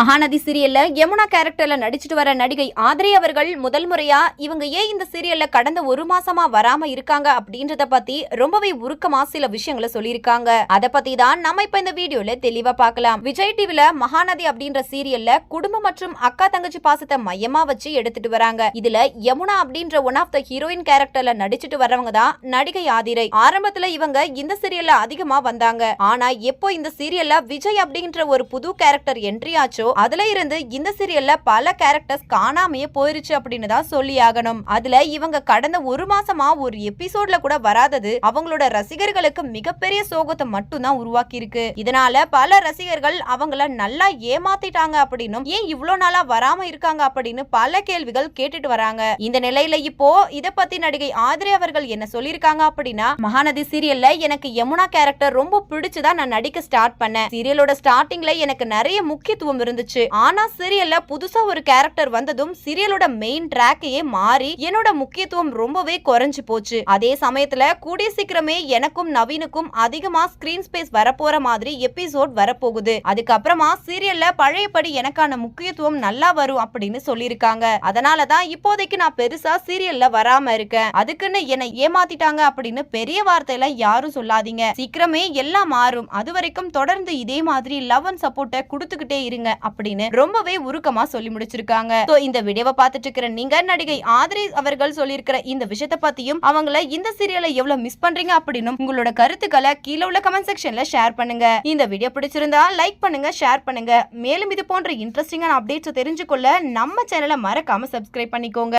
மகாநதி சீரியல்ல யமுனா கேரக்டர்ல நடிச்சிட்டு வர நடிகை ஆதிரி அவர்கள் முதல் முறையா இவங்க ஏன் இந்த சீரியல்ல கடந்த ஒரு மாசமா வராம இருக்காங்க அப்படின்றத பத்தி ரொம்பவே உருக்கமா சில விஷயங்களை சொல்லியிருக்காங்க. அத பத்தி தான் நம்ம இப்ப இந்த வீடியோல தெளிவா பார்க்கலாம். விஜய் டிவில மகாநதி அப்படின்ற சீரியல்ல குடும்பம் மற்றும் அக்கா தங்கச்சி பாசத்தை மையமா வச்சு எடுத்துட்டு வராங்க. இதுல யமுனா அப்படின்ற ஒன் ஆஃப் த ஹீரோயின் கேரக்டர்ல நடிச்சிட்டு வர்றவங்க தான் நடிகை ஆதிரை. ஆரம்பத்துல இவங்க இந்த சீரியல்ல அதிகமா வந்தாங்க. ஆனா எப்போ இந்த சீரியல்ல விஜய் அப்படின்ற ஒரு புது கேரக்டர் என்ட்ரி ஆச்சோ அதுல இருந்து இந்த சீரியல்ல பல கேரக்டர்ஸ் காணாமையே போயிருச்சு அப்படின்னு தான் சொல்லி ஆகணும். அதுல இவங்க கடந்த ஒரு மாசமா ஒரு எபிசோட்ல கூட வராதது அவங்களோட ரசிகர்களுக்கு மிகப்பெரிய சோகத்தை மட்டும் தான் உருவாக்கி இருக்கு இதனால பல ரசிகர்கள் அவங்கள நல்லா ஏமாத்திட்டாங்க அப்படின்னும் ஏன் இவ்வளவு நாளா வராம இருக்காங்க அப்படின்னு பல கேள்விகள் கேட்டுட்டு வராங்க. இந்த நிலையில இப்போ இத பத்தி நடிகை ஆதிரே அவர்கள் என்ன சொல்லியிருக்காங்க அப்படின்னா மகாநதி சீரியல்ல எனக்கு யமுனா கேரக்டர் ரொம்ப பிடிச்சுதான் நான் நடிக்க ஸ்டார்ட் பண்ணேன். சீரியலோட ஸ்டார்டிங்ல எனக்கு நிறைய முக்கியத்துவம் இருந்துச்சு. ஆனா சீரியல்ல புதுசா ஒரு கேரக்டர் வந்ததும் சீரியலோட மெயின் ட்ராக்கையே மாறி என்னோட முக்கியத்துவம் ரொம்பவே குறைஞ்சு போச்சு. அதே சமயத்துல கூடிய சீக்கிரமே எனக்கும் நவீனுக்கும் அதிகமா ஸ்கிரீன் ஸ்பேஸ் வரப்போற மாதிரி எபிசோட் வரப்போகுது. அதுக்கப்புறமா சீரியல்ல பழையபடி எனக்கான முக்கியத்துவம் நல்லா வரும் அப்படின்னு சொல்லியிருக்காங்க. அதனாலதான் இப்போதைக்கு நான் பெருசா சீரியல்ல வராம இருக்கேன். அதுக்குன்னு என்னை ஏமாத்திட்டாங்க அப்படின்னு பெரிய வார்த்தையில யாரும் சொல்லாதீங்க. சீக்கிரமே எல்லாம் மாறும். அது வரைக்கும் தொடர்ந்து இதே மாதிரி லவ் அண்ட் சப்போர்ட்டை கொடுத்துக்கிட்டே இருங்க. அப்படின்னு ரொம்பவே உருக்கமா சொல்லி முடிச்சிருக்காங்க. So, இந்த வீடியோவை பார்த்துட்டு இருக்கிற நீங்க நடிகை ஆதிரி அவர்கள் சொல்லியிருக்கிற இந்த விஷயத்தை பத்தியும் அவங்கள இந்த சீரியலை எவ்வளவு மிஸ் பண்றீங்க அப்படின்னு உங்களோட கருத்துக்களை கீழே உள்ள கமெண்ட் செக்ஷன்ல ஷேர் பண்ணுங்க. இந்த வீடியோ பிடிச்சிருந்தா லைக் பண்ணுங்க ஷேர் பண்ணுங்க. மேலும் இது போன்ற இன்ட்ரெஸ்டிங்கான அப்டேட்ஸ் தெரிஞ்சுக்கொள்ள நம்ம சேனலை மறக்காம சப்ஸ்கிரைப் பண்ணிக்கோங்க.